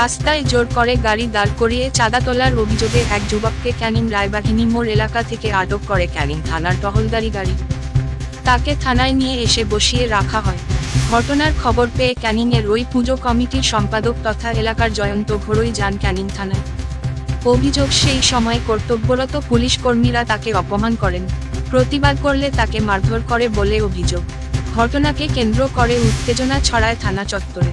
রাস্তায় জোর করে গাড়ি দাঁড় করিয়ে চাঁদা তোলার অভিযোগে এক যুবককে ক্যানিং রায়বাহিনী মোড় এলাকা থেকে আটক করে ক্যানিং থানার টহলদারি গাড়ি। তাকে থানায় নিয়ে এসে বসিয়ে রাখা হয়। ঘটনার খবর পেয়ে ক্যানিংয়ের ওই পুজো কমিটির সম্পাদক তথা এলাকার জয়ন্ত ঘোড়ই যান ক্যানিং থানায়। অভিযোগ সেই সময় কর্তব্যরত পুলিশ কর্মীরা তাকে অপমান করেন। প্রতিবাদ করলে তাকে মারধর করে বলে অভিযোগ। ঘটনাকে কেন্দ্র করে উত্তেজনা ছড়ায় থানা চত্বরে।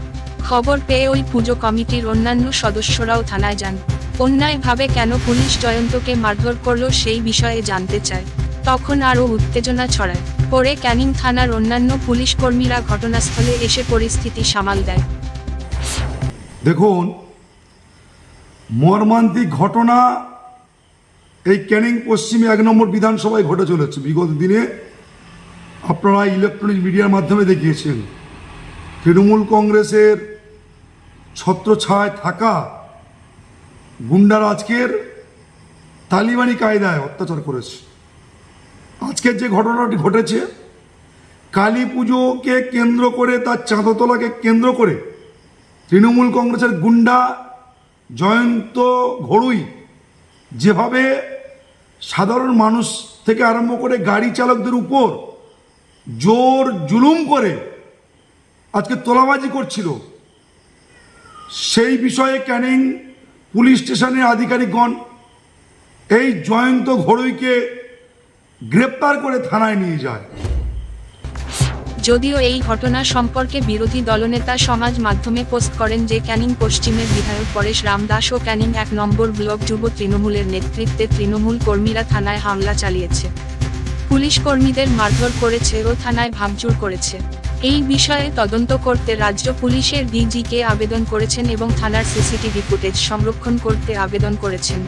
খবর পেয়ে ওই পুজো কমিটির অন্যান্য সদস্যরাও থানায় যান। অন্যায়ভাবে কেন পুলিশ জয়ন্তকে মারধর করল সেই বিষয়ে জানতে চায়। তখন আরও উত্তেজনা ছড়ায়। পরে ক্যানিং থানার অন্যান্য পুলিশ কর্মীরা ঘটনাস্থলে এসে পরিস্থিতি সামাল দেয়। দেখুন, মর্মান্তিক ঘটনা এই ক্যানিং পশ্চিমে এক নম্বর বিধানসভায় ঘটে চলেছে। বিগত দিনে আপনারা ইলেকট্রনিক মিডিয়ার মাধ্যমে দেখিয়েছেন। তৃণমূল কংগ্রেসের ছত্রছায় থাকা গুন্ডারা আজকের তালিবানি কায়দায় অত্যাচার করেছে। আজকের যে ঘটনাটি ঘটেছে, কালী পুজোকে কেন্দ্র করে তার চাঁদতলাকে কেন্দ্র করে তৃণমূল কংগ্রেসের গুন্ডা জয়ন্ত ঘড়ুই যেভাবে সাধারণ মানুষ থেকে আরম্ভ করে গাড়ি চালকদের উপর জোর জুলুম করে আজকে তোলাবাজি করছিল সেই বিষয়ে ক্যানিং পুলিশ স্টেশনের আধিকারিকগণ এই জয়ন্ত ঘড়ুইকে গ্রেপ্তার করে থানায় নিয়ে যায়। যদিও এই ঘটনা সম্পর্কে বিরোধী দলনেতা সমাজ মাধ্যমে পোস্ট করেন যে ক্যানিং পশ্চিমের বিধায়ক পরেশ রামদাস ও ক্যানিং এক নম্বর ব্লক যুব তৃণমূলের নেতৃত্বে তৃণমূল কর্মীরা থানায় হামলা চালিয়েছে। পুলিশ কর্মীদের মারধর করেছে ও থানায় ভাঙচুর করেছে। এই বিষয়ে তদন্ত করতে রাজ্য পুলিশের ডিজিকে আবেদন করেছেন এবং থানার সিসিটিভি ফুটেজ সংরক্ষণ করতে আবেদন করেছেন।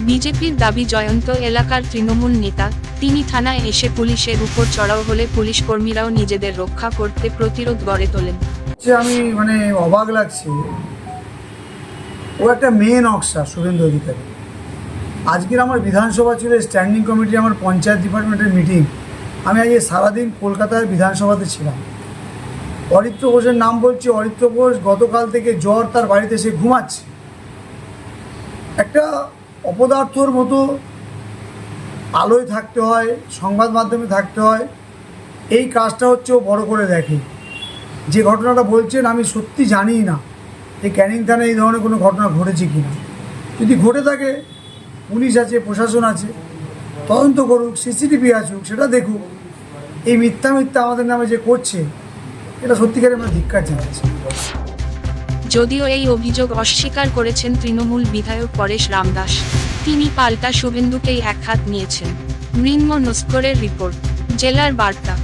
বিজেপির দাবি, জয়ন্ত এলাকার তৃণমূল নেতা, তিনি থানায় এসে পুলিশের উপর চড়াও হলে পুলিশ কর্মীরাও নিজেদের রক্ষা করতে প্রতিরোধ গড়ে তোলেন। আমি মানে অবাক লাগছে। ও একটা মেয়ে নকশা, শুভেন্দু অধিকারী। আজকের আমার বিধানসভা ছিল স্ট্যান্ডিং কমিটি আমার পঞ্চায়েত ডিপার্টমেন্টের মিটিং আমি আজকে সারাদিন কলকাতার বিধানসভাতে ছিলাম। অরিত্র ঘোষের নাম বলছি, অরিত্র ঘোষ গতকাল থেকে জ্বর তার বাড়িতে সে ঘুমাচ্ছে। একটা অপদার্থর মতো আলোয় থাকতে হয়, সংবাদ মাধ্যমে থাকতে হয়। এই কাজটা হচ্ছে ও বড় করে দেখে। যে ঘটনাটা বলছেন, আমি সত্যি জানি না যে ক্যানিং থানায় এই ধরনের কোনো ঘটনা ঘটেছে কি না যদি ঘটে থাকে, পুলিশ আছে, প্রশাসন আছে তদন্ত করুক, সিসিটিভি আসুক, সেটা দেখুক। এই মিথ্যা মিথ্যা আমাদের নামে যে করছে, এটা সত্যিকারে আমরা ধিক্কার জানাচ্ছি। যদিও এই অভিযোগ অস্বীকার করেছেন তৃণমূল বিধায়ক পরেশ রামদাস। তিনি পাল্টা শুভেন্দুকেই এক হাত নিয়েছেন। মৃন্ম নস্করের রিপোর্ট, জেলার বার্তা।